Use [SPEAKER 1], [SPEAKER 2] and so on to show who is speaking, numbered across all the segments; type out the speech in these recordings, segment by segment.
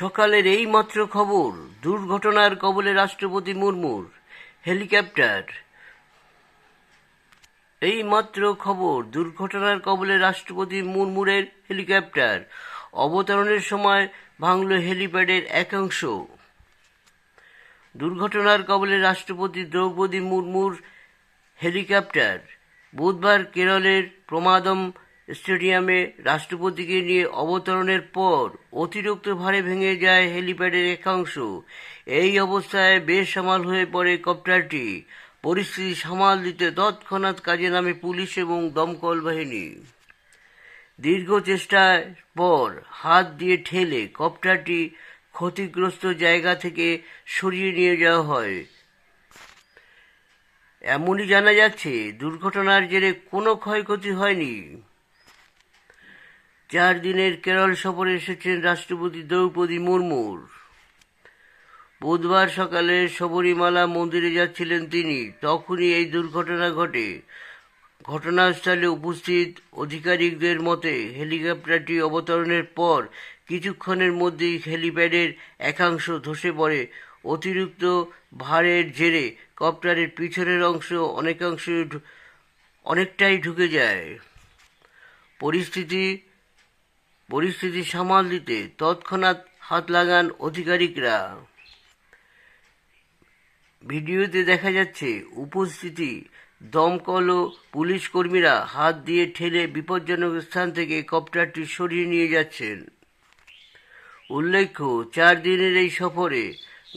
[SPEAKER 1] সকালের এই মাত্র খবর, দুর্ঘটনার কবলে রাষ্ট্রপতি মুর্মুর, হেলিকপ্টার। এই মাত্র খবর, দুর্ঘটনার কবলে রাষ্ট্রপতি মুর্মুরের হেলিকপ্টার। অবতরণের সময় ভাঙল হেলিপ্যাডের একাংশ। দুর্ঘটনার কবলে রাষ্ট্রপতি দ্রৌপদী মুর্মুর হেলিকপ্টার। বুধবার কেরলের প্রমাদম স্টেডিয়ামে রাষ্ট্রপতিকে নিয়ে অবতরণের পর অতিরিক্ত ভারে ভেঙে যায় হেলিপ্যাডের একাংশ। এই অবস্থায় বেসামাল হয়ে পড়ে কপ্টারটি। পরিস্থিতি সামাল দিতে তৎক্ষণাৎ কাজে নামে পুলিশ এবং দমকল বাহিনী। দীর্ঘ চেষ্টার পর হাত দিয়ে ঠেলে কপ্টারটি ক্ষতিগ্রস্ত জায়গা থেকে সরিয়ে নিয়ে যাওয়া হয়। এমনই জানা যাচ্ছে, দুর্ঘটনার জেরে কোনো ক্ষয়ক্ষতি হয়নি। চার দিনের কেরল সফরে এসেছেন রাষ্ট্রপতি দ্রৌপদী মুর্মুর। বুধবার সকালে শবরীমালা মন্দিরে যাচ্ছিলেন তিনি। তখনই এই দুর্ঘটনা ঘটে। ঘটনাস্থলে উপস্থিত আধিকারিকদের মতে, হেলিকপ্টারটি অবতরণের পর কিছুক্ষণের মধ্যেই হেলিপ্যাডের একাংশ ধসে পড়ে। অতিরিক্ত ভারের জেরে কপ্টারের পিছনের অংশ অনেকাংশ অনেকটাই ঢুকে যায়। পরিস্থিতি পরিস্থিতি সামাল দিতে তৎক্ষণাৎ হাত লাগান আধিকারিকরা ভিডিওতে দেখা যাচ্ছে, উপস্থিতি, দমকল ও পুলিশ কর্মীরা হাত দিয়ে ঠেলে বিপজ্জনক স্থান থেকে কপ্টারটি সরিয়ে নিয়ে যাচ্ছেন। উল্লেখ্য, চার দিনের এই সফরে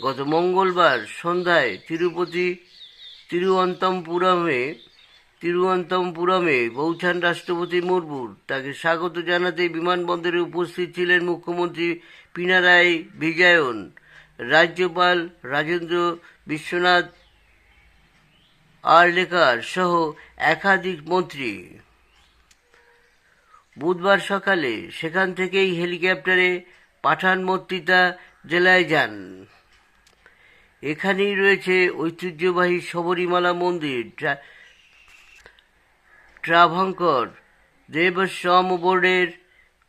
[SPEAKER 1] গত মঙ্গলবার সন্ধ্যায় তিরুপতি তিরুঅন্তমপুরমে তিরুঅন্তমপুরমে পৌঁছান রাষ্ট্রপতি মুর্মুর তাকে স্বাগত জানাতে বিমানবন্দরে উপস্থিত ছিলেন মুখ্যমন্ত্রী পিনারাই বিজয়ন, রাজ্যপাল রাজেন্দ্র বিশ্বনাথ আরলেকার সহ একাধিক মন্ত্রী। বুধবার সকালে সেখান থেকেই হেলিকপ্টারে পাঠানমত্তিতা জেলায় যান। এখানেই রয়েছে ঐতিহ্যবাহী শবরীমালা মন্দির ট্রাভাঙ্কর দেবস্বম বোর্ডের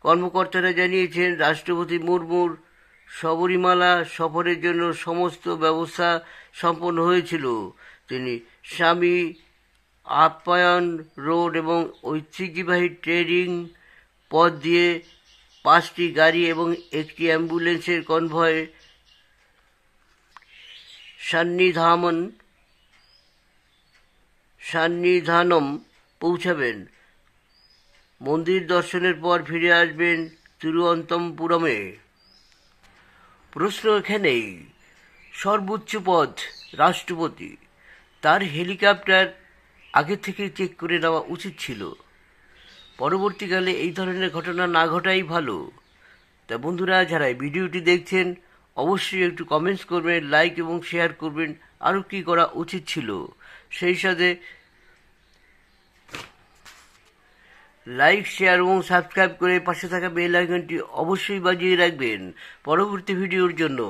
[SPEAKER 1] কর্মকর্তারা জানিয়েছেন, রাষ্ট্রপতি মুর্মুর শবরীমালা সফরের জন্য সমস্ত ব্যবস্থা সম্পন্ন হয়েছিল। তিনি স্বামী আপ্যায়ন রোড এবং ঐতিহ্যবাহী ট্রেডিং পথ দিয়ে পাঁচটি গাড়ি এবং একটি অ্যাম্বুলেন্সের কনভয় সান্নিধামন সান্নিধানম পৌঁছাবেন। মন্দির দর্শনের পর ফিরে আসবেন তিরুঅন্তমপুরমে প্রশ্ন এখানেই, সর্বোচ্চ পদ রাষ্ট্রপতি। তার হেলিকপ্টার আগে থেকে চেক করে নেওয়া উচিত ছিল। পরবর্তীকালে এই ধরনের ঘটনা না ঘটাই ভালো। তা বন্ধুরা, যারা ভিডিওটি দেখছেন, অবশ্যই একটু কমেন্টস করবেন লাইক এবং শেয়ার করবেন, আরও কী করা উচিত ছিল? সেই সাথে লাইক শেয়ার এবং সাবস্ক্রাইব করে পাশে থাকা বেল আইকনটি অবশ্যই বাজিয়ে রাখবেন। পরবর্তী ভিডিওর জন্য।